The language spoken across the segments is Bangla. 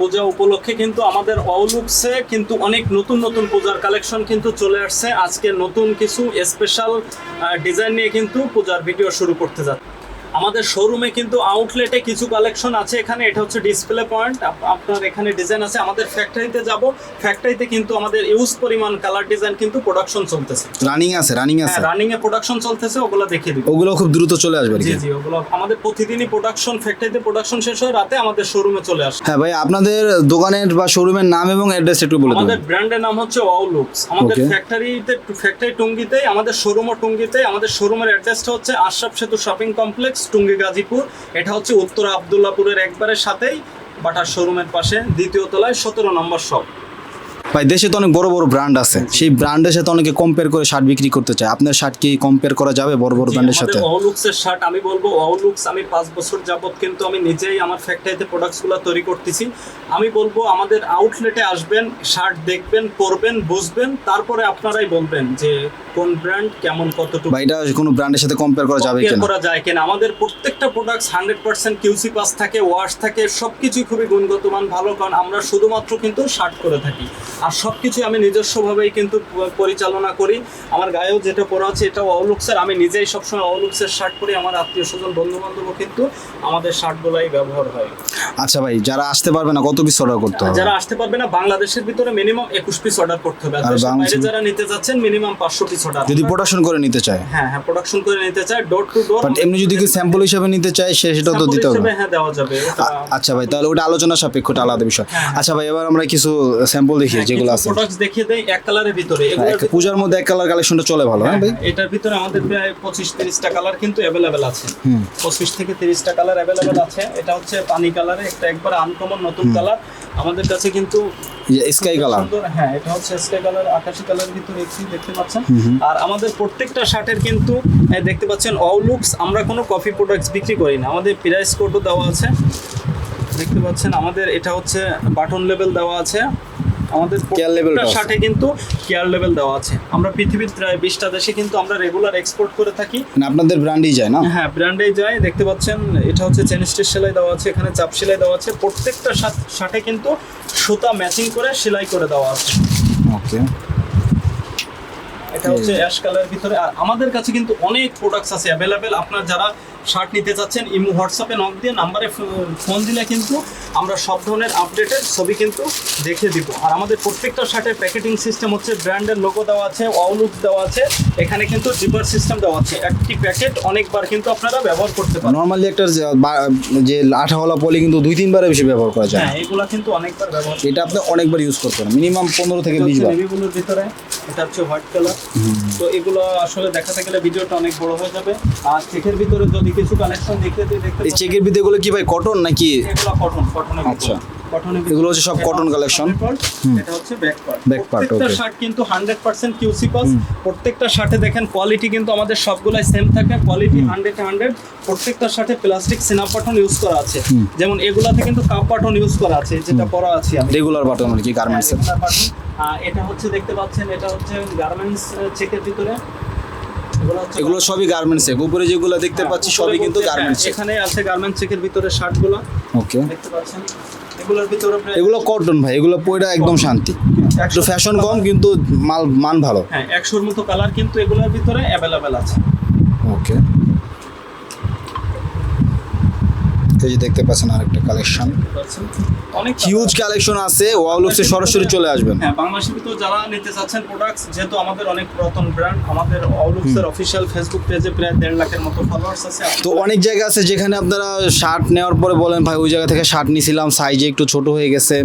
পূজা উপলক্ষে কিন্তু আমাদের অলুকসে কিন্তু অনেক নতুন নতুন পূজার কালেকশন কিন্তু চলে আসছে। আজকে নতুন কিছু স্পেশাল ডিজাইন নিয়ে কিন্তু পূজার ভিডিও শুরু করতে যাচ্ছে। আমাদের শোরুমে কিন্তু আউটলেটে কিছু কালেকশন আছে এখানে। এটা হচ্ছে ডিসপ্লে পয়েন্ট আপনার এখানে ডিজাইন আছে। আমাদের ফ্যাক্টরিতে যাব। ফ্যাক্টরিতে কিন্তু আমাদের ইউজ পরিমাণ কালার ডিজাইন কিন্তু প্রোডাকশন চলতেছে। রানিং আছে রানিং আছে। রানিং এ প্রোডাকশন চলতেছে ওগুলো দেখিয়ে দিব। ওগুলো খুব দ্রুত চলে আসবে জি জি ওগুলো আমাদের প্রতিদিনই প্রোডাকশন ফ্যাক্টরিতে প্রোডাকশন শেষ হয় রাতে আমাদের শোরুমে চলে আসে। হ্যাঁ ভাই আপনাদের দোকানের বা শোরুমের নাম এবং অ্যাড্রেস একটু বলে আমাদের ব্র্যান্ডের নাম হচ্ছে ওয়াউলুক্স আমাদের ফ্যাক্টরিতে ফ্যাক্টরি টুঙ্গিতে আমাদের শোরুমও টুঙ্গিতে আমাদের শোরুমের অ্যাড্রেসটা হচ্ছে আশরাফ সেতু শপিং কমপ্লেক্স টুঙ্গি গাজীপুর। এটা হচ্ছে উত্তর আবদুল্লাপুরের একবারের সাথেই বাটার শোরুমের পাশে দ্বিতীয় তলায় সতেরো নম্বর শপ। ভাই দেশে তো অনেক বড় বড় ব্র্যান্ড আছে। সেই ব্র্যান্ডের সাথে অনেকে কম্পেয়ার করে শার্ট বিক্রি করতে চায়। আপনার শার্ট কি কম্পেয়ার করা যাবে বড় বড় ব্র্যান্ডের সাথে? ওয়াউলুক্সের শার্ট আমি বলব ওয়াউলুক্স আমি পাঁচ বছর যাবত কিন্তু আমি নিজেই আমার ফ্যাক্টরিতে প্রোডাক্টসগুলো তৈরি করতেছি। আমি বলব আমাদের আউটলেটে আসবেন শার্ট দেখবেন পরবেন বুঝবেন তারপরে আপনারাই বলবেন যে কোন ব্র্যান্ড কেমন কতটুকু বা এটা কোনো ব্র্যান্ডের সাথে কম্পেয়ার করা যাবে কিনা? করা যায় কিনা? আমাদের প্রত্যেকটা products hundred percent QC pass থাকে ওয়াশ থাকে সবকিছুই খুবই গুণগত মান ভালো কারণ আমরা শুধুমাত্র কিন্তু শার্ট করে থাকি। আর সবকিছু আমি নিজস্বভাবেই কিন্তু পরিচালনা করি। আমার গায়েও যেটা পরা আছে এটা অলুক্সের আমি নিজেই সবসময় অলুক্সের শার্ট পরি। আমার আত্মীয় স্বজন বন্ধু বান্ধবও কিন্তু আমাদের শার্টগুলাই ব্যবহার হয়। আচ্ছা ভাই যারা আসতে পারবে না কত পিস অর্ডার করতে হবে? যারা আসতে পারবে না বাংলাদেশের ভিতরে মিনিমাম একুশ পিস অর্ডার করতে হবে। আর বাইরে যারা নিতে যাচ্ছেন মিনিমাম পাঁচশো পিস অর্ডার যদি প্রোডাকশন করে নিতে চায়? হ্যাঁ হ্যাঁ প্রোডাকশন করে নিতে চায় ডোর টু ডোর বাট এমনি যদি কেউ স্যাম্পল হিসাবে নিতে চায় সে সেটা তো দিতে হবে। হ্যাঁ দেওয়া যাবে। আচ্ছা ভাই তাহলে ওটা আলোচনা সাপেক্ষ ওটা আলাদা বিষয়। হ্যাঁ। আচ্ছা ভাই এবার আমরা কিছু স্যাম্পল দেখি যেগুলো আছে। প্রোডাক্টস দেখিয়ে দেই এক কালারের ভিতরে। হ্যাঁ, একটা পূজার মধ্যে এক কালার কালেকশনটা চলে ভালো হ্যাঁ ভাই? এটার ভিতরে আমাদের প্রায় পঁচিশ তিরিশটা কালার কিন্তু অ্যাভেলেবেল আছে। হুম। পঁচিশ থেকে তিরিশটা কালার অ্যাভেলেবেল আছে। এটা হচ্ছে পানি কালারে একটা একবার আনকমন নতুন কালার আমাদের কাছে কিন্তু স্কাই কালার সুন্দর হ্যাঁ এটা হচ্ছে স্কাই কালার আকাশি কালারের ভিতরে একটি দেখতে পাচ্ছেন। আর আমাদের প্রত্যেকটা শার্টের কিন্তু দেখতে পাচ্ছেন অলুক্স আমরা কোনো কফি প্রোডাক্টস বিক্রি করি না। আমাদের প্রাইস কোডও দেওয়া আছে। দেখতে পাচ্ছেন আমাদের এটা হচ্ছে বাটন লেভেল দেওয়া আছে। আমাদের টা কিন্তু কেয়ার লেভেল দেওয়া আছে। আমরা পৃথিবীর প্রায় বিশটা দেশে কিন্তু আমরা রেগুলার এক্সপোর্ট করে থাকি। মানে আপনাদের ব্র্যান্ডই যায় না? হ্যাঁ ব্র্যান্ডে যায়। দেখতে পাচ্ছেন এটা হচ্ছে চেন স্টিচ সেলাই দেওয়া আছে এখানে চাপ সেলাই দেওয়া আছে। প্রত্যেকটা শার্টে কিন্তু সুতা ম্যাচিং করে সেলাই করে দেওয়া আছে। ওকে এটা হচ্ছে অ্যাশ কালার ভিতরে। আর আমাদের কাছে কিন্তু অনেক প্রোডাক্টস আছে অ্যাভেলেবেল আপনার যারা শার্ট নিতে চাচ্ছেন ইমো হোয়াটসঅ্যাপে নক দিয়ে নাম্বারে ফোন দিলে কিন্তু আমরা সব ধরনের আপডেটের ছবি কিন্তু দেখে দিব। আর আমাদের প্রত্যেকটা শার্টের প্যাকেটিং সিস্টেম হচ্ছে ব্র্যান্ডের লোগো দেওয়া আছে অউলুক দেওয়া আছে এখানে কিন্তু জিপার সিস্টেম দেওয়া আছে। একটি প্যাকেট অনেকবার কিন্তু আপনারা ব্যবহার করতে পারেন। নর্মালি একটা যে- আঠাওয়ালা পলি কিন্তু দুই তিনবারে বেশি ব্যবহার করা যায়। হ্যাঁ এগুলো কিন্তু অনেকবার ব্যবহার এটা আপনি অনেকবার ইউজ করতে পারেন মিনিমাম পনেরো থেকে বিশ বার। নেভিগুলোর ভিতরে এটা হচ্ছে হোয়াইট কালার তো এগুলো আসলে দেখাতে গেলে ভিডিওটা অনেক বড় হয়ে যাবে। আর চেকের ভিতরে যদি কিছু কালেকশন দেখতে দেখতে এই চেকের ভিতরে কি ভাই কটন নাকি? এগুলো কটন কটনের আচ্ছা। এগুলো হচ্ছে সব cotton collection? এটা হচ্ছে ব্যাক পার্ট Back part, প্রত্যেকটা শার্ট কিন্তু 100% কিউসি পাস প্রত্যেকটা শার্টে দেখেন কোয়ালিটি কিন্তু আমাদের সবগুলাই সেম থাকে। কোয়ালিটি 100 100 প্রত্যেকটা শার্টে প্লাস্টিক সিনাপ বাটন ইউজ করা আছে। যেমন এগুলাতে কিন্তু কাপ বাটন ইউজ করা আছে যেটা পরা আছে আমি। রেগুলার বাটন আর কি button। আহ, এটা হচ্ছে দেখতে পাচ্ছেন এটা হচ্ছে গার্মেন্টস চেকের ভিতরে। এগুলো সবই গার্মেন্টস চেক উপরে যেগুলো দেখতে পাচ্ছি সবই কিন্তু গার্মেন্টস চেক এখানে আছে গার্মেন্টস চেকের ভিতরে শার্টগুলো। ওকে দেখতে পাচ্ছেন? এগুলোর ভিতরে এগুলো কটন ভাই এগুলো পয়টা একদম শান্তি। একটু একশো- ফ্যাশন কম কিন্তু মাল মান ভালো। হ্যাঁ একশোর মতো কালার কিন্তু এগুলোর ভিতরে অ্যাভেলেবেল আছে। ওকে এই যে দেখতে পাচ্ছেন আরেকটা কালেকশন অনেক হিউজ কালেকশন আছে ওয়ালুক্সে সরাসরি চলে আসবেন। হ্যাঁ বাংলাদেশের ভিতরে যারা নিতে চাচ্ছেন প্রোডাক্টস যেহেতু আমাদের অনেক পুরাতন ব্র্যান্ড আমাদের অলুক্সের অফিসিয়াল ফেসবুক পেজে প্রায় দেড় লাখের মতো ফলোয়ার্স আছে। তো অনেক জায়গা আছে যেখানে আপনারা শার্ট নেওয়ার পরে বলেন ভাই ওই জায়গা থেকে শার্ট নিয়েছিলাম সাইজে একটু ছোট হয়ে গেছে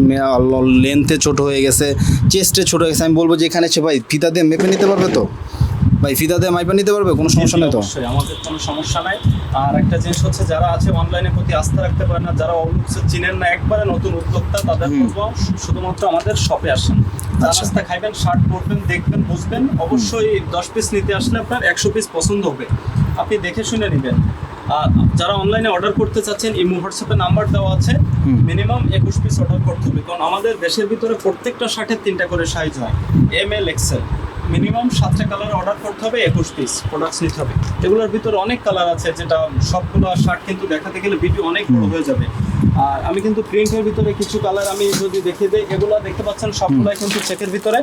লেন্থে ছোট হয়ে গেছে চেস্টে ছোট হয়ে গেছে। আমি বলব যে এখানে সে ভাই ফিতা দিয়ে মেপে নিতে পারবে তো? ভাই ফিতা দিয়ে মাইপে নিতে পারবে? কোনো সমস্যা নেই তো? অবশ্যই আমাদের কোনো সমস্যা নাই। আর একটা জিনিস হচ্ছে যারা আছে অনলাইনে প্রতি আস্থা রাখতে পারে না যারা অলুক্সের চিনেন না একবারে নতুন উদ্যোক্তা তাদের শুধুমাত্র আমাদের শপে আসেন। চা আচ্ছা। নাস্তা খাইবেন শার্ট পরবেন দেখবেন বুঝবেন অবশ্যই দশ পিস নিতে আসলে আপনার একশো পিস পছন্দ হবে। আপনি দেখে শুনে নেবেন। আর যারা অনলাইনে অর্ডার করতে চাচ্ছেন ইমো হোয়াটসঅ্যাপে নাম্বার দেওয়া আছে। মিনিমাম একুশ পিস অর্ডার করতে হবে। কারণ আমাদের দেশের ভিতরে প্রত্যেকটা শার্টের তিনটা করে সাইজ হয়। এম এল এক্সেল মিনিমাম সাতটা কালার অর্ডার করতে হবে একুশ পিস প্রোডাক্টস নিতে হবে। এগুলোর ভিতরে অনেক কালার আছে যেটা সবগুলো শার্ট কিন্তু দেখাতে গেলে ভিডিও অনেক বড় হয়ে যাবে। আর আমি কিন্তু প্রিন্টের ভিতরে কিছু কালার আমি যদি দেখিয়ে দিই এগুলো দেখতে পাচ্ছেন সবগুলাই কিন্তু চেকের ভিতরে।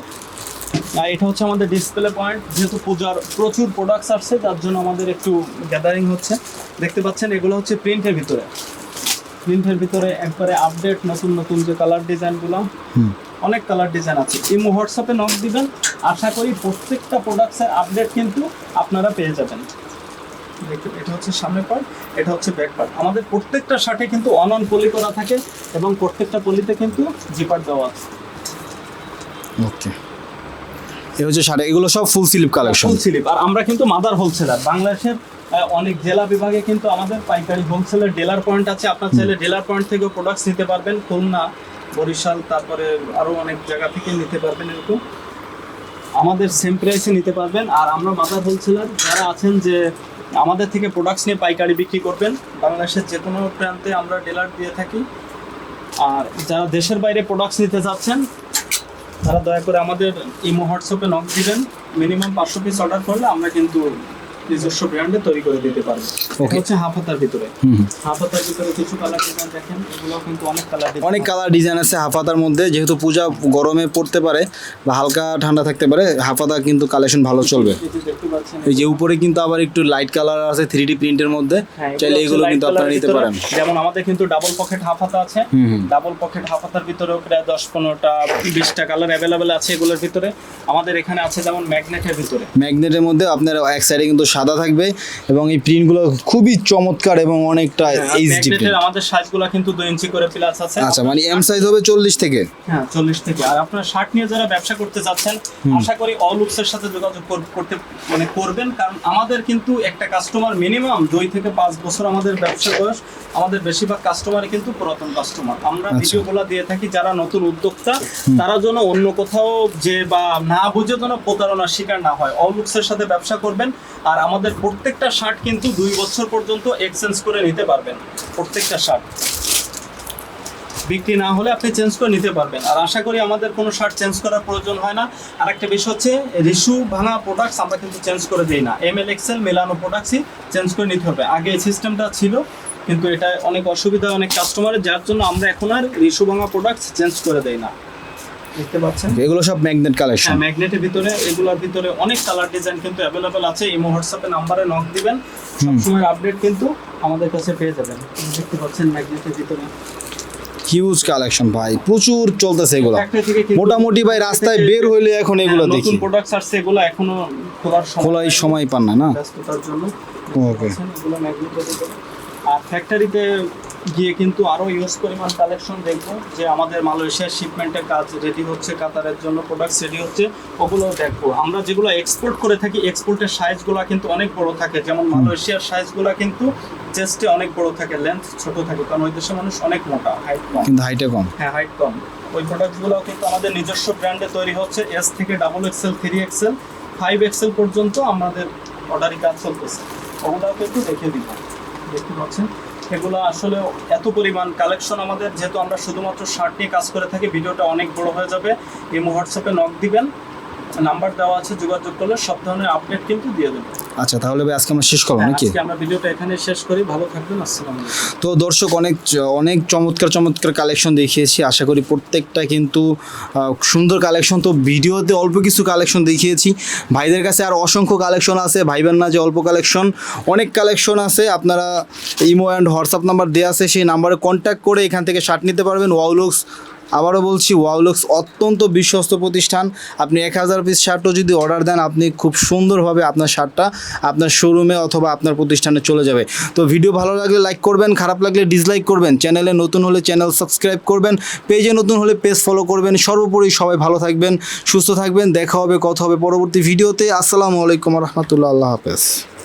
আর এটা হচ্ছে আমাদের ডিসপ্লে পয়েন্ট যেহেতু পূজার প্রচুর প্রোডাক্টস আসছে তার জন্য আমাদের একটু গ্যাদারিং হচ্ছে। দেখতে পাচ্ছেন এগুলো হচ্ছে প্রিন্টের ভিতরে। প্রিন্টের ভিতরে একবারে আপডেট নতুন নতুন যে কালার ডিজাইনগুলো অনেক কালার ডিজাইন আছে। ইমো হোয়াটসঅ্যাপে নক দিবেন। আশা করি প্রত্যেকটা প্রোডাক্টসের আপডেট কিন্তু আপনারা পেয়ে যাবেন। দেখুন, এটা হচ্ছে সামনে পার্ট এটা হচ্ছে ব্যাক পার্ট আমাদের প্রত্যেকটা শার্টে কিন্তু অন অন পলি করা থাকে এবং প্রত্যেকটা পলিতে কিন্তু জিপার দেওয়া আছে। ওকে এ হচ্ছে শার্ট এগুলো সব full sleeve collection full sleeve আর আমরা কিন্তু মাদার হোলসেলার বাংলাদেশের অনেক জেলা বিভাগে কিন্তু আমাদের পাইকারি হোলসেলের ডিলার পয়েন্ট আছে। আপনার চাইলে ডিলার পয়েন্ট থেকেও প্রোডাক্টস নিতে পারবেন। খুলনা বরিশাল, তারপরে আরও অনেক জায়গা থেকে নিতে পারবেন এরকম। আমাদের সেম প্রাইসে নিতে পারবেন। আর আমরা মাদার হোলসেলার যারা আছেন যে আমাদের থেকে প্রোডাক্টস নিয়ে পাইকারি বিক্রি করবেন, বাংলাদেশের যে কোনো প্রান্তে আমরা ডিলার দিয়ে থাকি। আর যারা দেশের বাইরে প্রোডাক্টস নিতে যাচ্ছেন, তারা দয়া করে আমাদের ইমো হোয়াটসঅ্যাপে নক দিবেন। মিনিমাম পাঁচশো পিস অর্ডার করলে আমরা কিন্তু নিজস্ব ব্র্যান্ডে তৈরি করে দিতে পারব। হচ্ছে হাফ হাতার ভিতরে। হাফ হাতার ভিতরে কিছু কালার ডিজাইন দেখেন এগুলো কিন্তু অনেক কালার অনেক কালার ডিজাইন আছে হাফাতার মধ্যে যেহেতু পূজা গরমে পড়তে পারে বা হালকা ঠান্ডা থাকতে পারে হাফাতা কিন্তু কালেকশন ভালো চলবে। এই যে উপরে কিন্তু আবার একটু লাইট কালার আছে থ্রি ডি প্রিন্টের মধ্যে। হ্যাঁ, চাইলে এগুলো কিন্তু আপনারা নিতে পারেন। যেমন আমাদের কিন্তু ডাবল পকেট হাফ হাতা আছে। ডাবল পকেট হাফ হাতার ভিতরেও প্রায় দশ পনেরোটা বিশটা কালার অ্যাভেলেবেল আছে এগুলোর ভিতরে। আমাদের এখানে আছে যেমন ম্যাগনেটের ভিতরে। ম্যাগনেটের মধ্যে আপনার এক সাইডে কিন্তু সাদা থাকবে এবং এই প্রিন্টগুলো খুবই চমৎকার এবং অনেকটা এইচডি প্রিন্ট আমাদের সাইজগুলো কিন্তু দুই ইঞ্চি করে প্লাস আছে। আচ্ছা মানে এম সাইজ হবে চল্লিশ থেকে। হ্যাঁ চল্লিশ থেকে। আর আপনার শার্ট নিয়ে যারা ব্যবসা করতে চাচ্ছেন আশা করি অলুক্সের সাথে যোগাযোগ করতে মানে করবেন। কারণ আমাদের কিন্তু একটা কাস্টমার মিনিমাম দুই থেকে পাঁচ বছর আমাদের ব্যবসা বয়স। আমাদের বেশিরভাগ কাস্টমারই কিন্তু পুরাতন কাস্টমার আমরা আচ্ছা। ভিডিওগুলো দিয়ে থাকি যারা নতুন উদ্যোক্তা তারা যেন অন্য কোথাও যে বা না বুঝে যেন প্রতারণার শিকার না হয়। অলুক্সের সাথে ব্যবসা করবেন। আর আমাদের প্রত্যেকটা শার্ট কিন্তু দুই বছর পর্যন্ত এক্সচেঞ্জ করে নিতে পারবেন, প্রত্যেকটা শার্ট। বিক্রি না হলে আপনি চেঞ্জ করে নিতে পারবেন। আর আশা করি আমাদের কোনো শার্ট চেঞ্জ করার প্রয়োজন হয় না। আর একটা বিষয় হচ্ছে, রিসু ভাঙা প্রোডাক্টস আমরা কিন্তু চেঞ্জ করে দিই না। এম এল এক্সেল মেলানো প্রোডাক্টসই চেঞ্জ করে নিতে হবে। আগে এই সিস্টেমটা ছিল, কিন্তু এটা অনেক অসুবিধা অনেক কাস্টমারের যার জন্য আমরা এখন আর রিসু ভাঙা প্রোডাক্টস চেঞ্জ করে দেই না। দেখতে পাচ্ছেন। এগুলো সব ম্যাগনেট কালেকশন হ্যাঁ ম্যাগনেটের ভিতরে এগুলোর ভিতরে অনেক কালার ডিজাইন কিন্তু অ্যাভেলেবেল আছে। ইমো হোয়াটসঅ্যাপে নাম্বারে নক দিবেন। সবসময় আপডেট কিন্তু আমাদের কাছে পেয়ে যাবেন। দেখতে পাচ্ছেন ম্যাগনেটের ভিতরে। হিউজ কালেকশন ভাই প্রচুর চলতেছে এগুলো। মোটামুটি ভাই রাস্তায় বের হইলে এখন এগুলো হ্যাঁ, দেখি। নতুন প্রোডাক্টস আসছে এগুলো এখনও খোলার সময় খোলাই সময় পান না না? ব্যস্ততার জন্য। ভিতরে। আর ফ্যাক্টরিতে গিয়ে কিন্তু আরও ইউজ পরিমাণ কালেকশন দেখব যে আমাদের মালয়েশিয়ার শিপমেন্টের কাজ রেডি হচ্ছে কাতারের জন্য প্রোডাক্টস রেডি হচ্ছে ওগুলো দেখব। আমরা যেগুলো এক্সপোর্ট করে থাকি এক্সপোর্টের সাইজগুলো কিন্তু অনেক বড় থাকে। যেমন মালয়েশিয়ার সাইজগুলো কিন্তু চেস্টে অনেক বড় থাকে লেন্থ ছোট থাকে কারণ ওই দেশের মানুষ অনেক মোটা হাইট কম। কিন্তু হাইটে কম। হ্যাঁ হাইট কম। ওই প্রোডাক্টগুলো কিন্তু আমাদের নিজস্ব ব্র্যান্ডে তৈরি হচ্ছে এস থেকে double XL three XL five XL পর্যন্ত আমাদের অর্ডারই কাজ চলতেছে। ওগুলোও কিন্তু দেখে দিব। দেখতে পাচ্ছেন? এগুলো আসলে এত পরিমাণ কালেকশন আমাদের, যেহেতু আমরা শুধুমাত্র শার্ট নিয়ে কাজ করে থাকি, ভিডিওটা অনেক বড় হয়ে যাবে। এই হোয়াটসঅ্যাপে নক দিবেন নাম্বার দেওয়া আছে, যোগাযোগ করলে সব ধরনের আপডেট কিন্তু দিয়ে দেবেন। আচ্ছা তাহলে ভাই আজকে আমরা শেষ করব হ্যাঁ, নাকি? আজকে আমরা ভিডিওটা এখানে শেষ করি। ভালো থাকবেন আসসালামু আলাইকুম। তো দর্শক অনেক অনেক চমৎকার চমৎকার কালেকশন দেখিয়েছি। আশা করি প্রত্যেকটা কিন্তু সুন্দর কালেকশন তো ভিডিওতে অল্প কিছু কালেকশন দেখিয়েছি। ভাইদের কাছে আর অসংখ্য কালেকশন আছে। ভাইবেন না যে অল্প কালেকশন অনেক কালেকশন আছে। আপনারা ইমো অ্যান্ড হোয়াটসঅ্যাপ নাম্বার দেওয়া আছে। সেই নাম্বারে কন্ট্যাক্ট করে এখান থেকে শার্ট নিতে পারবেন। ওয়াউলুক্স আবারও বলছি ওয়াউলুক্স অত্যন্ত বিশ্বস্ত প্রতিষ্ঠান। আপনি এক হাজার পিস শার্টও যদি অর্ডার দেন, আপনি খুব সুন্দরভাবে আপনার শার্টটা আপনার শোরুমে অথবা আপনার প্রতিষ্ঠানে চলে যাবে। তো ভিডিও ভালো লাগলে লাইক করবেন, খারাপ লাগলে ডিসলাইক করবেন চ্যানেলে নতুন হলে চ্যানেল সাবস্ক্রাইব করবেন পেজে নতুন হলে পেজ ফলো করবেন। সর্বোপরি সবাই ভালো থাকবেন, সুস্থ থাকবেন, দেখা হবে, কথা হবে পরবর্তী ভিডিওতে আসসালামু আলাইকুম রহমতুল্লাহ, আল্লাহ হাফেজ।